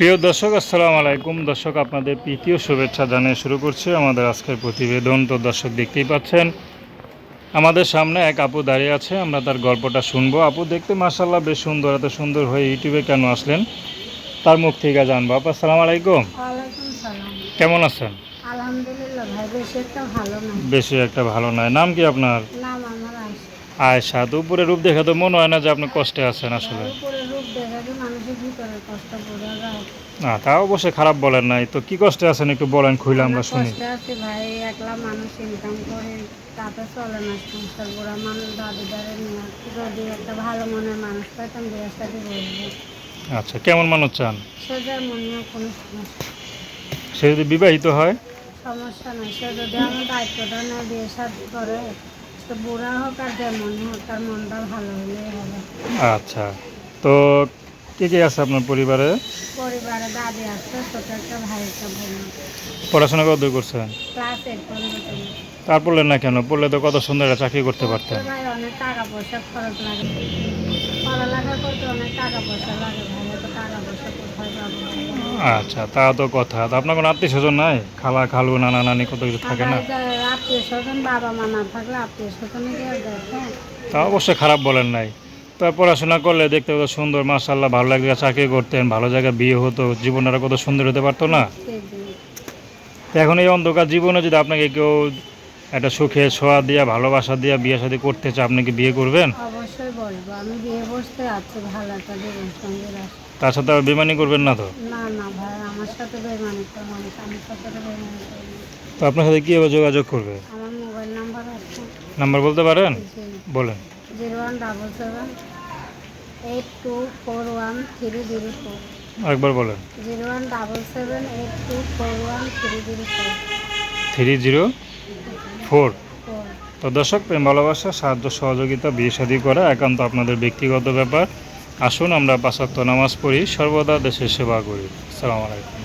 প্রিয় দর্শক আসসালামু আলাইকুম। দর্শক আপনাদের প্রীতীয় শুভেচ্ছা জানিয়ে শুরু করছি আমাদের আজকের প্রতিবেদন। তো দর্শক দেখতেই পাচ্ছেন আমাদের সামনে এক আপু দাঁড়িয়ে আছে। আমরা তার গল্পটা শুনব। আপু দেখতে মাসাল্লাহ বেশ সুন্দর এত সুন্দর হয়ে ইউটিউবে কেন আসলেন? তার মুখ থেকে জানব। আপু আসসালামু আলাইকুম। কেমন আছেন? বেশি একটা ভালো নয়। নাম কি আপনার? আয়সা তো উপরে রূপ দেখে তো মনে হয় না যে আপনি কষ্টে আছেন আসলে। না তা অবশ্যই খারাপ বলেন নাই। তো কি কষ্টে আছেন একটু বলেন খুলে আমরা শুনি। ভাই একলা মানুষ ইনকাম করে তাতে চলে না সংসার বুড়া মানুষ দাদি দাঁড়ে যদি একটা ভালো মনের মানুষ পাইতাম বিয়ের সাথে বলব আচ্ছা কেমন মানুষ চান? মনেও কোনো সমস্যা সে যদি বিবাহিত হয়? সমস্যা নাই সে যদি আমার দায়িত্বটা নেয় বিয়ে সাথে করে তো বুড়া হোক আর যেমনই হোক তার মনটা ভালো হলেই হবে। আচ্ছা তো কে কে আছে আপনার পরিবারে? পরিবারে দাদি আছে ছোট একটা ভাই একটা বোন পড়াশোনা কত দূর করছেন? ক্লাস এইট পর্যন্ত তার পড়লেন না কেন? পড়লে তো কত সুন্দর একটা চাকরি করতে পারতেন। অনেক টাকা পয়সা খরচ লাগে। পড়ালেখা করতে অনেক টাকা পয়সা লাগে ভাই টাকা পয়সা কোথায় আচ্ছা তা তো কথা। তা আপনার কোনো আত্মীয় স্বজন নাই? খালা খালু নানা নানি কত কিছু থাকে না? আত্মীয় স্বজন বাবা মা না থাকলে আত্মীয় স্বজনে তা অবশ্যই খারাপ বলেন নাই। তো পড়াশোনা করলে দেখতে কত সুন্দর মাসাল্লাহ ভালো লাগে চাকরি করতেন ভালো জায়গায় বিয়ে হতো জীবনটা কত সুন্দর হতে পারতো না? তো এখন এই অন্ধকার জীবনে যদি আপনাকে কেউ একটা সুখে ছোঁয়া দিয়া ভালোবাসা দিয়া বিয়ে শাদী করতে চায় আপনি কি বিয়ে করবেন? অবশ্যই বলব আমি বিয়ে বসতে আছি ভালো একটা সঙ্গে তার সাথে আর বেমানি করবেন না তো? না না ভাই আমার সাথে বেমানি আমার সাথে বেমানি তো আপনার সাথে কীভাবে যোগাযোগ করবে? আমার মোবাইল নাম্বার আছে। নাম্বার বলতে পারেন? বলেন। Zero one double seven eight two four one three zero four. একবার বলেন। Zero one double seven eight two four one three zero four. Three zero four. Four তো দর্শক প্রেম ভালোবাসা সাহায্য সহযোগিতা বিয়ে শাদী করা একান্ত আপনাদের ব্যক্তিগত ব্যাপার। আসুন আমরা পাশাত্য নামাজ পড়ি। সর্বদা দেশের সেবা করি। সালাম আলাইকুম।